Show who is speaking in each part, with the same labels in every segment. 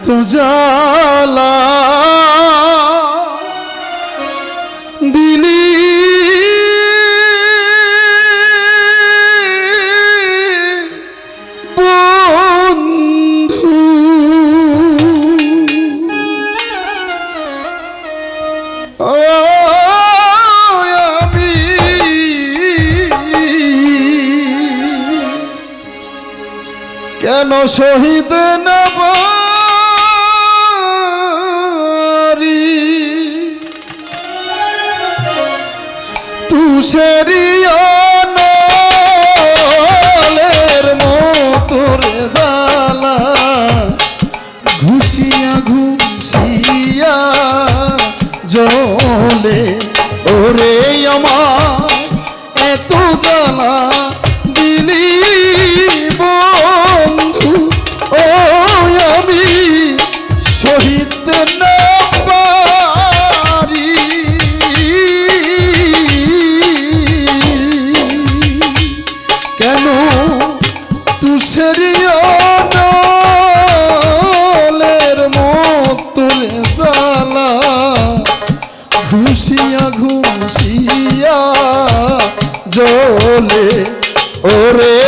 Speaker 1: এত জ্বালা। দিলি। বন্ধু। ও কেন শহীদ মানুষেরই ঘুষিয়া ঘুষিয়া জলে ওরে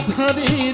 Speaker 1: রাধারী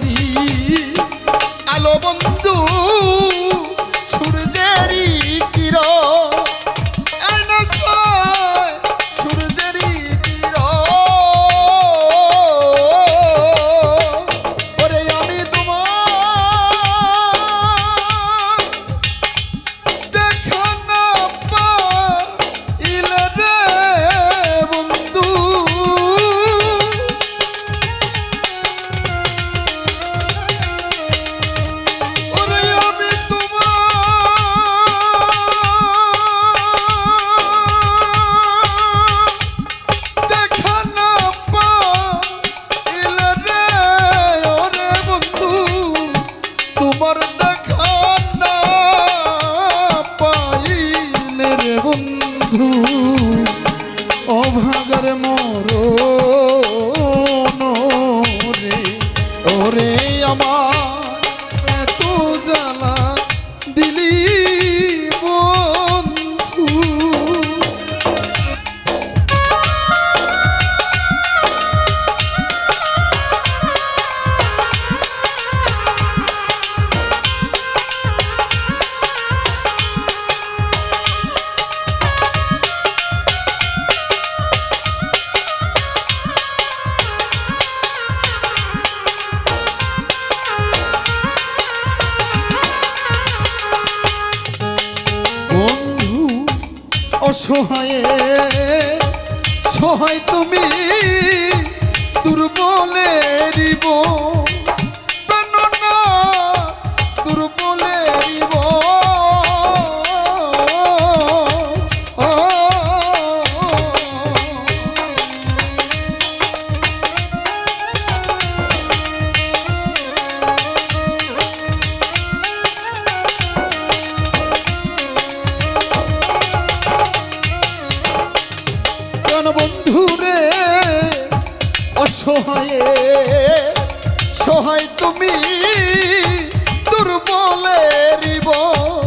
Speaker 1: বধু অভাগর মোর। অসহায়ে সহায় তুমি দুর্বলের বোন সোহায়ে সোহায় তুমি দুর্বলের বল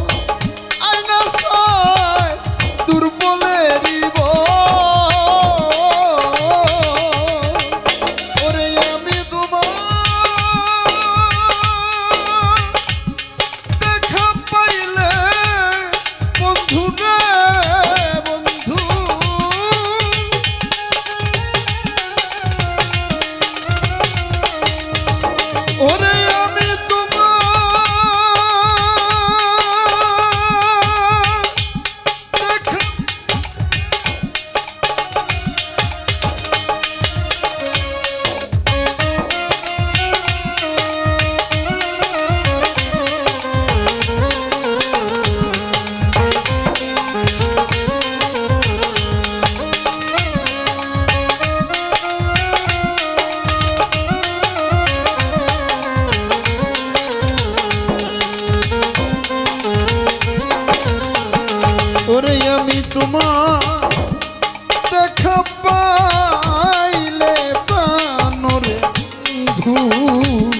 Speaker 1: সাধু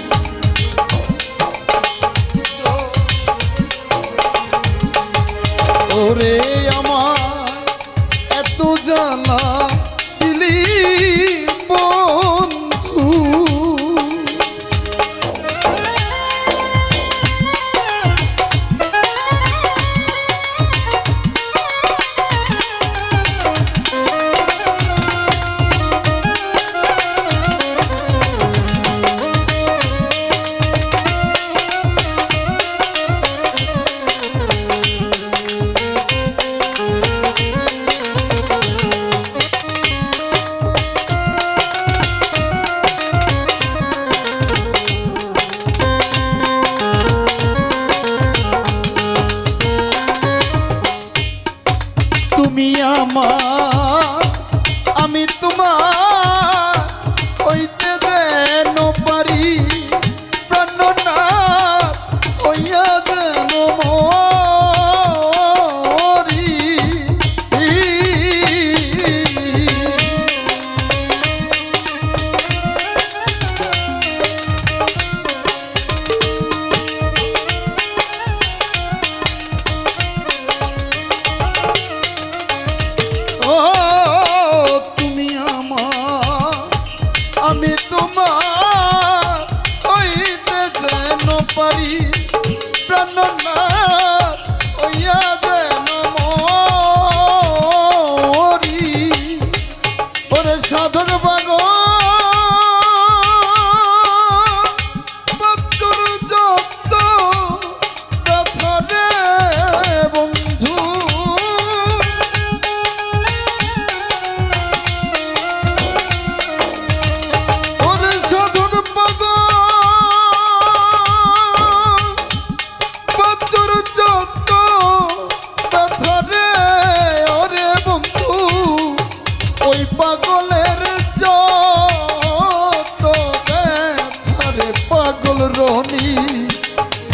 Speaker 1: পাগল রনি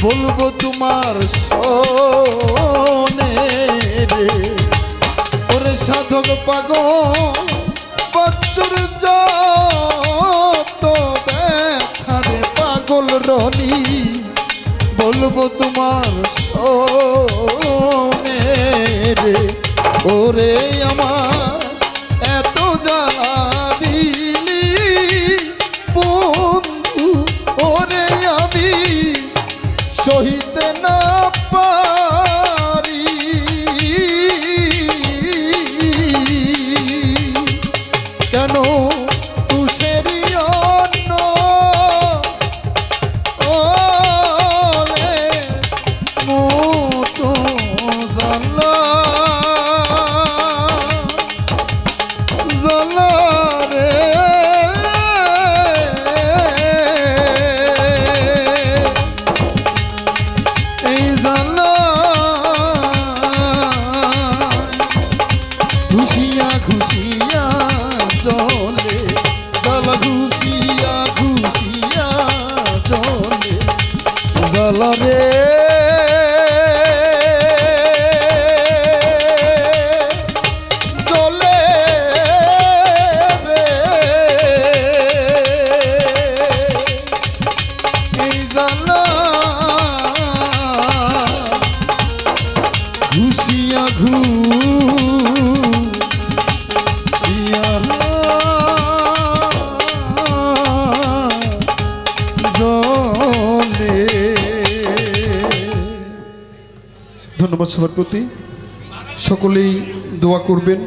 Speaker 1: বলব তোমার সনে রে। ওরে সাধক পাগল, বচ্চুর যত পাগল রনি বলব তোমার সনে রে। ওরে আমার পৌরসভার প্রতি। সকলেই দোয়া করবেন।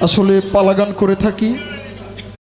Speaker 1: আসলে পালাগান করে থাকি।